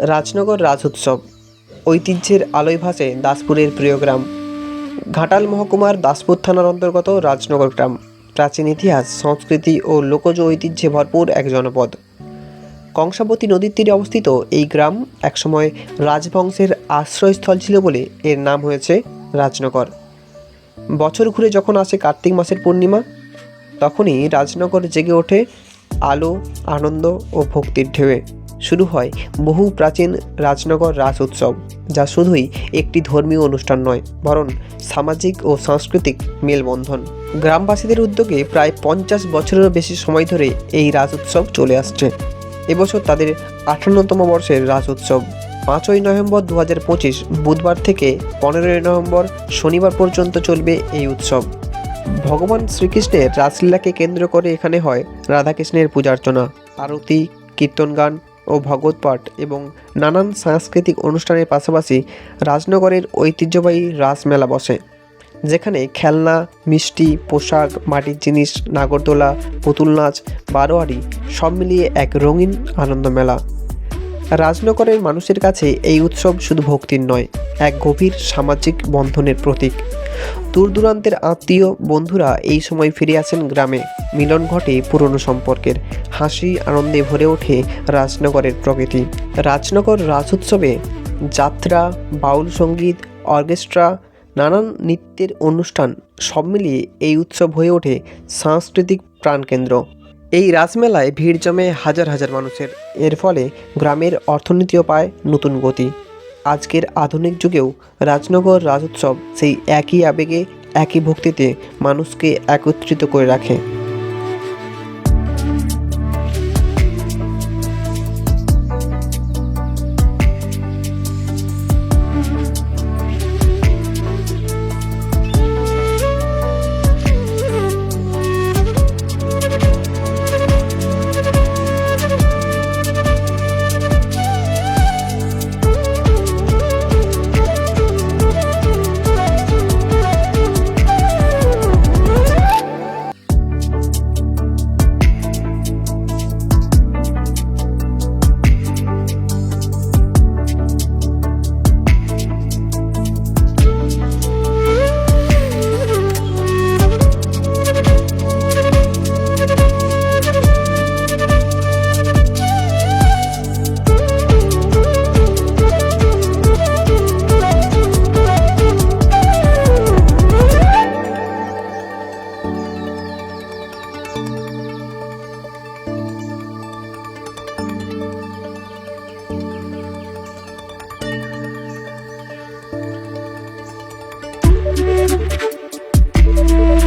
রাজনগর রাজ উৎসব ঐতিহ্যের আলোয় ভাসে দাসপুরের প্রিয় গ্রাম ঘাটাল মহকুমার দাসপুর থানার অন্তর্গত রাজনগর গ্রাম। প্রাচীন ইতিহাস, সংস্কৃতি ও লোকজ ঐতিহ্যে ভরপুর এক জনপদ। কংসাবতী নদীর তীরে অবস্থিত এই গ্রাম একসময় রাজবংশের আশ্রয়স্থল ছিল বলে এর নাম হয়েছে রাজনগর। বছর ঘুরে যখন আসে কার্তিক মাসের পূর্ণিমা, তখনই রাজনগর জেগে ওঠে আলো, আনন্দ ও ভক্তির ঢেউয়ে শুরু হয় বহু প্রাচীন রাজনগর রাজ উৎসব, যা শুধুই একটি ধর্মীয় অনুষ্ঠান নয়, বরং সামাজিক ও সাংস্কৃতিক মেলবন্ধন। গ্রামবাসীদের উদ্যোগে প্রায় পঞ্চাশ বছরেরও বেশি সময় ধরে এই রাজ উৎসব চলে আসছে। এবছর তাদের আটান্নতম বর্ষের রাজ উৎসব। পাঁচই নভেম্বর দু হাজার পঁচিশ, বুধবার থেকে পনেরোই নভেম্বর শনিবার পর্যন্ত চলবে এই উৎসব। ভগবান শ্রীকৃষ্ণের রাসলীলাকে কেন্দ্র করে এখানে হয় রাধাকৃষ্ণের পূজার্চনা, আরতি কীর্তন গান ও ভগবত পাঠ এবং নানান সাংস্কৃতিক অনুষ্ঠানের পাশাপাশি রাজনগরের ঐতিহ্যবাহী রাসমেলা বসে, যেখানে খেলনা, মিষ্টি, পোশাক, মাটির জিনিস, নাগরদোলা, পুতুল নাচ, বারোয়ারি সব মিলিয়ে এক রঙিন আনন্দ মেলা। রাজনগরের মানুষের কাছে এই উৎসব শুধু ভক্তির নয়, এক গভীর সামাজিক বন্ধনের প্রতীক। দূর দূরান্তের আত্মীয় বন্ধুরা এই সময় ফিরে আসেন গ্রামে। মিলন ঘটে পুরনো সম্পর্কের। হাসি আনন্দে ভরে ওঠে রাজনগরের প্রকৃতি রাজনগর রাজ উৎসবে যাত্রা, বাউল সংগীত, অর্কেস্ট্রা, নানান নৃত্যের অনুষ্ঠান সব মিলিয়ে এই উৎসব হয়ে ওঠে সাংস্কৃতিক প্রাণকেন্দ্র। এই রাসমেলায় ভিড় জমে হাজার হাজার মানুষের। এর ফলে গ্রামের অর্থনীতিও পায় নতুন গতি। আজকের আধুনিক যুগেও রাজনগর রাজোৎসব সেই একই আবেগে একই ভক্তিতে মানুষকে একত্রিত করে রাখে।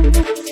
Bye.